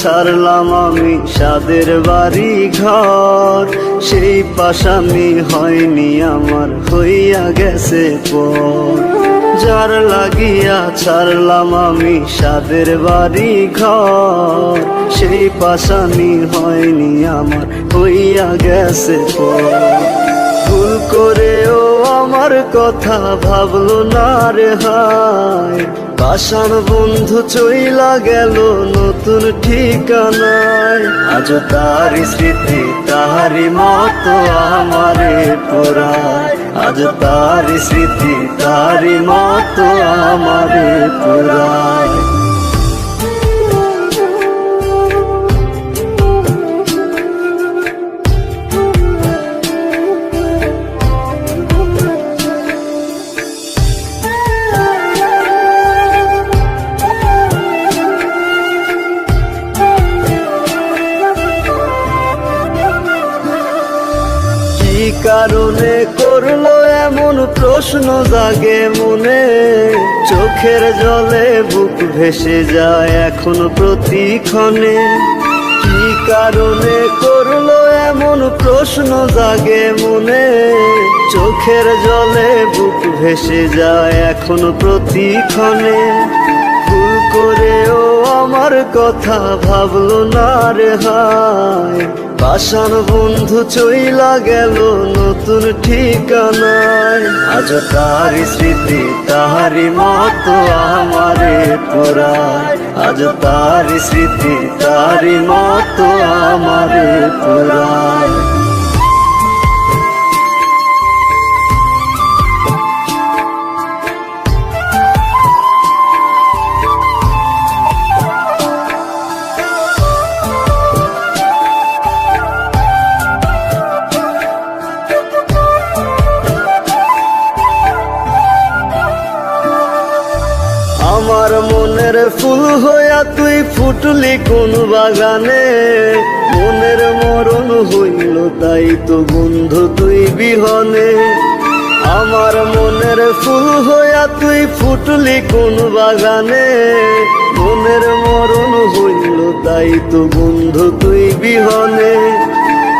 ছাড়লাম আমি সাদের বাড়ি ঘর সেই পাশামি হয়নি আমার, হইয়া গেছে পর। যার লাগিয়া ছাড়লাম আমি সাদের বাড়ি ঘর সেই পাশামি হয়নি আমার, হইয়া গেছে পর। ভুল করেও আমার কথা ভাবলো না রে হায়। পাষাণ বন্ধু চইলা গেল নতুন ঠিকানায়। আজ তার স্মৃতি তাহারি মতো আমারে পুরায়। আজ তার স্মৃতি তাহারি মতো আমারে পুরায়। কি কারণে করল এমন প্রশ্ন জাগে মনে? চোখের জলে বুক ভেসে যায় এখন প্রতিক্ষণে। কি কারণে করল এমন প্রশ্ন জাগে মনে? চোখের জলে বুক ভেসে যায় এখন প্রতিক্ষণে। ভুল করেও আমার কথা ভাবলো না রে হায়। পাষাণ বন্ধু চইলা গেল নতুন ঠিকানায়। আজ তার স্মৃতি তাহারি মত আমারে পুরায়। আজ তার স্মৃতি তারি মত আমারে পুরায়। মনের ফুল হইয়া তুই ফুটলি কোন বাগানে? মনের মরণ হইল তাই তো বন্ধু তুই বিহনে। আমার মনের ফুল হইয়া তুই ফুটলি কোন বাগানে? মনের মরণ হইল তাই তো বন্ধু তুই বিহনে।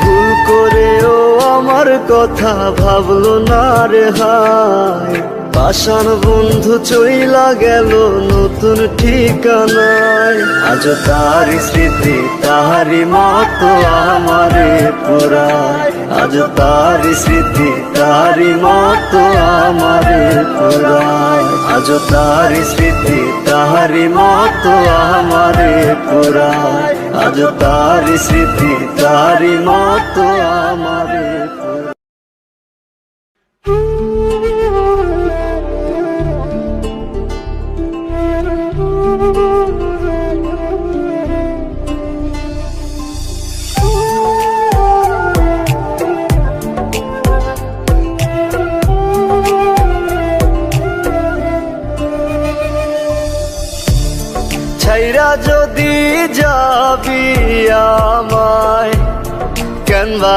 ভুল করেও আমার কথা ভাবলো না রে হায়। পাষাণ বন্ধু চইলা গেল নতুন ঠিকানায়। আজ তার স্মৃতি তাহারি মতো আমারে পুরায় আজ তার স্মৃতি তাহারি মতো আমারে পুরায় আজ তার স্মৃতি তাহারি মতো আমারে পুরায় আজ তার স্মৃতি তাহারি মতো আমারে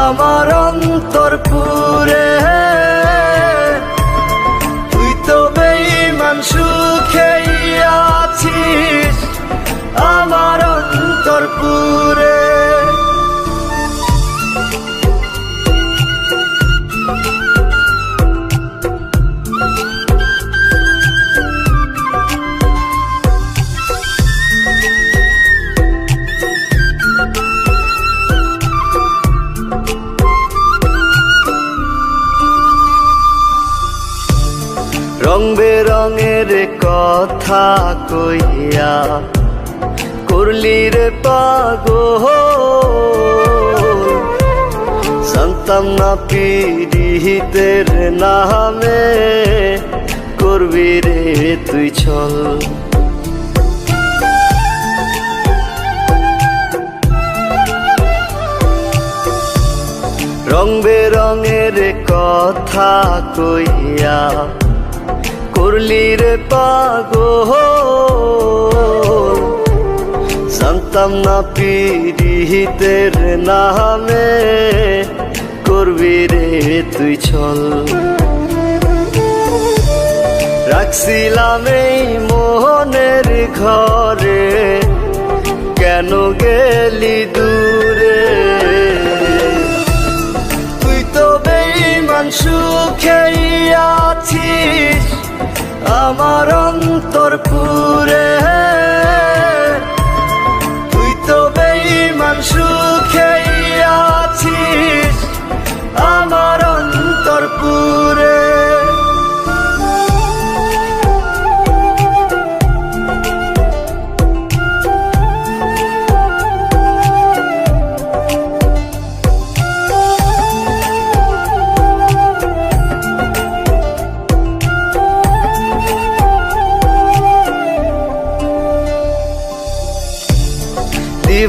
আমার অন্তর পুরে রং বেরঙের কথা কইয়া, করলি রে পাগো সন্তান না পিড়িতের নামে করবি রে তুই চল। রং বেরঙের কথা কইয়া করলি রে পাগল। জানতাম না পিরিহিতের নামে করবি রে তুই ছল রাখছিলাম এই মোহনের ঘরে, কেন গেলি দূরে? আমার অন্তর পুরে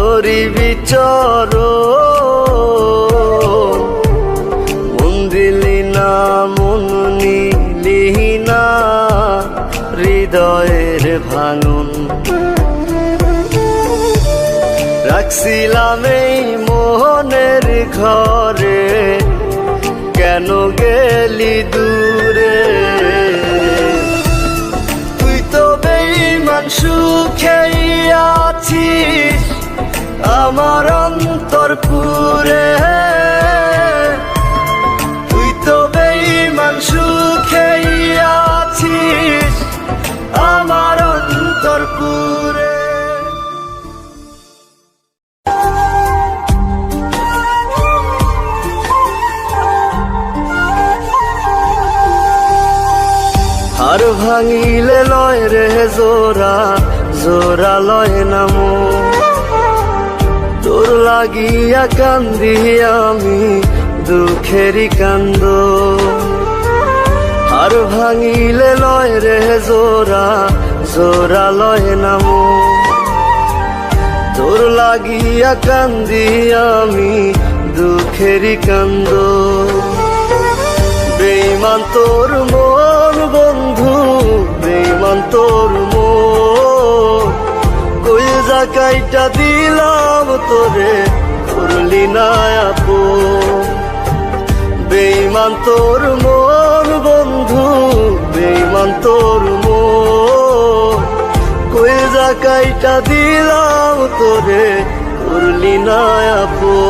তোরি বিচর। মন না, মন নিলি না, হৃদয়ের ভাঙন রাখছিলাম এই মোহনের ঘরে, কেন গেলি দূরে? আমার অন্তর পুরে। তুই তো বেইমান সুখেই আছিস আমার অন্তর পুরে। হার ভাঙিলে লয় রে জোরা জোরা লয় নামো তোর লাগিয়া কান্দি আমি, দুঃখেরই কান্দ। হার ভাঙিলে লয় রে জোরা জোরা লয় নামো। তোর লাগিয়া কান্দি আমি, দুঃখেরই কান্দ। বেইমান তোর মন বন্ধু বেইমান তোর মন। কই জাকাইটা দিলাম তোরে করলি না আপু। বেইমান তোর মন, বন্ধু বেইমান তোর কই জাকাইটা দিলাম তোরে, করলি না আপো।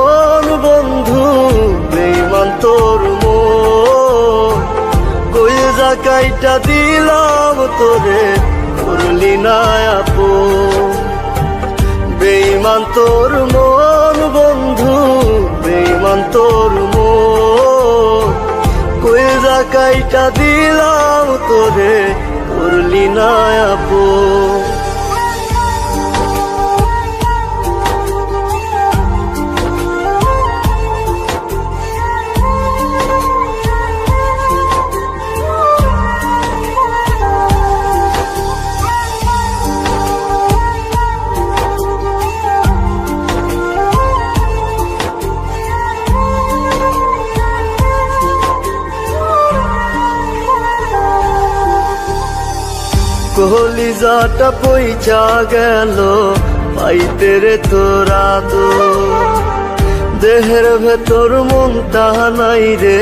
জাকাইটা দিলাম তোরে, করলি না আপো। বেইমান তোর মন, বন্ধু বেইমান তোর মন। দিলাম তোরে, করলি না আপো। কলিজাটা পইচা গেল, পাইতে রে তোরা তো। দেহের ভেতর মনটা নাই রে,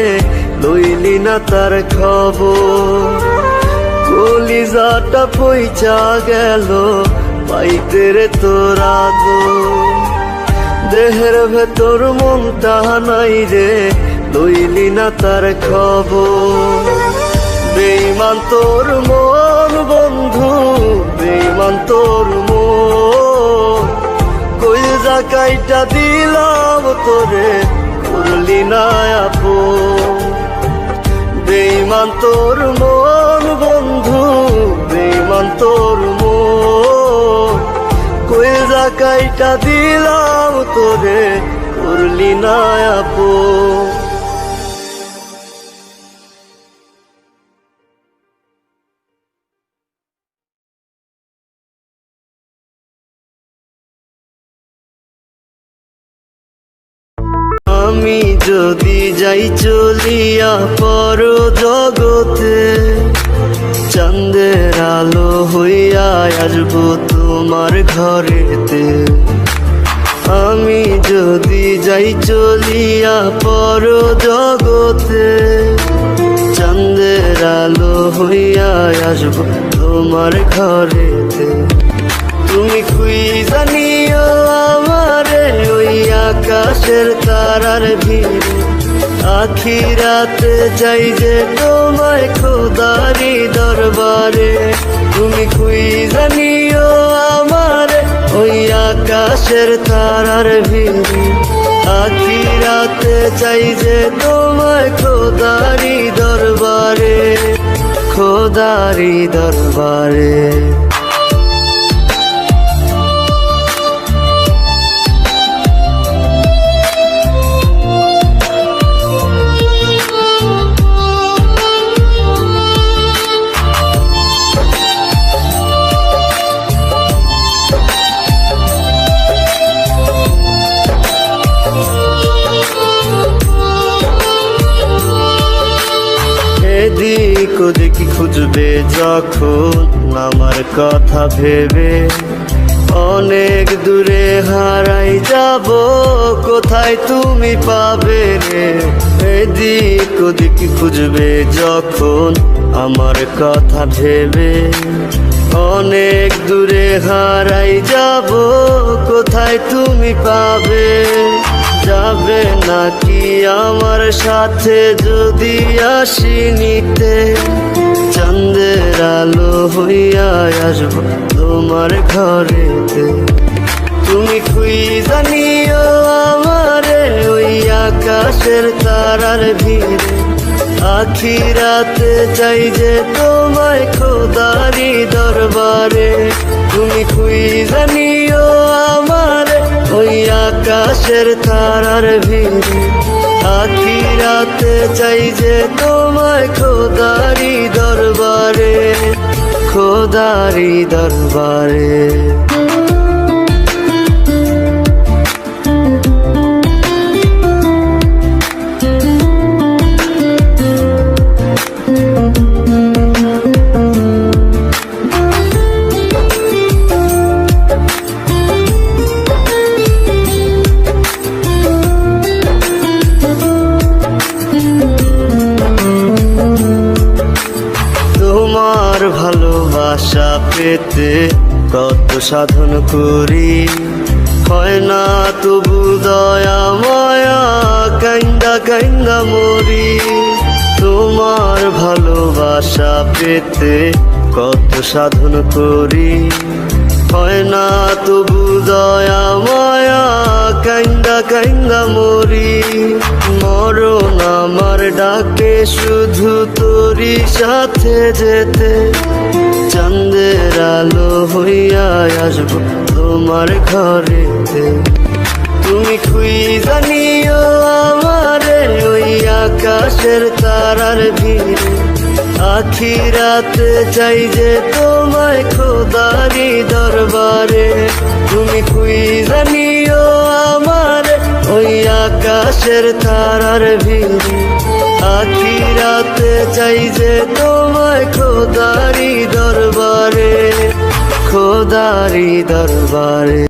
লইলি না তার খবর। কলিজাটা পইচা গেল, পাইতে রে তোরা তো। দেহের ভেতর মনটা নাই রে, লইলি না তার খবর। বেইমান তোর মন বেইমান তোর মন কই জাকাইটা দিলাম তোরে, করলি না আপন বেইমান তোর মন বন্ধু বেইমান তোর মন কই জাকাইটা দিলাম তোরে, করলি না আপন যদি যাই চলিয়া পর জগতে চাঁদের আলো হইয়া আসব তোমার ঘরেতে। আমি যদি যাই চলিয়া পর জগতে চাঁদের আলো হইয়া আসব তোমার ঘরেতে। তুমি খুই ওই আকাশের তারার ভিড়ে। আখিরাতে যাই যে তোমায় খোদারি দরবারে। তুমি খুই জানিও আমার, ওই আকাশের তারার ভিড়ে। আখিরাতে চাই যে তোমায় খোদারি দরবারে খোদারি দরবারে। যখন আমার কথা ভেবে। অনেক দূরে হারাই যাব, কোথায় তুমি পাবে রে? এদিক ওদিক খুঁজবে যখন আমার কথা ভেবে। অনেক দূরে হারাই যাব, কোথায় তুমি পাবে? যাবে নাকি আমার সাথে যদি আসি নিতে? চাঁদের আলো হইয়া আসব তোমার ঘরেতে। তুমি খুই জানিও আমারে ওই আকাশের তারার ভিড়ে? আখিরাতে চাই যে তোমায় খোদারি দরবারে। তুমি খুই জানিও আমারে ওই আকাশের তারার ভিড়ে? আখিরাতে চাই যে তোমায় খোদারি দরবারে খোদারি দরবারে। করি। হয় না তবু দয়া মায়া কাইন্দা কাইন্দা মরি। তোমার ভালোবাসা পেতে কত সাধন করি। হয় না তবু দয়া মায়া, কাইন্দা কাইন্দা মরি। মরণ আমার ডাকে, শুধু তোরি সাথে যেতে। চাঁদের আলো হইয়া আসব তোমার ঘরেতে। আখিরাতে চাই যে তোমায় খোদারি দরবারে। তুমি খুই জানিও আমারে ওই আকাশের তারার ভিড়ে। আখিরাতে চাই যে তোমায় খোদারি দরবারে খোদারি দরবারে।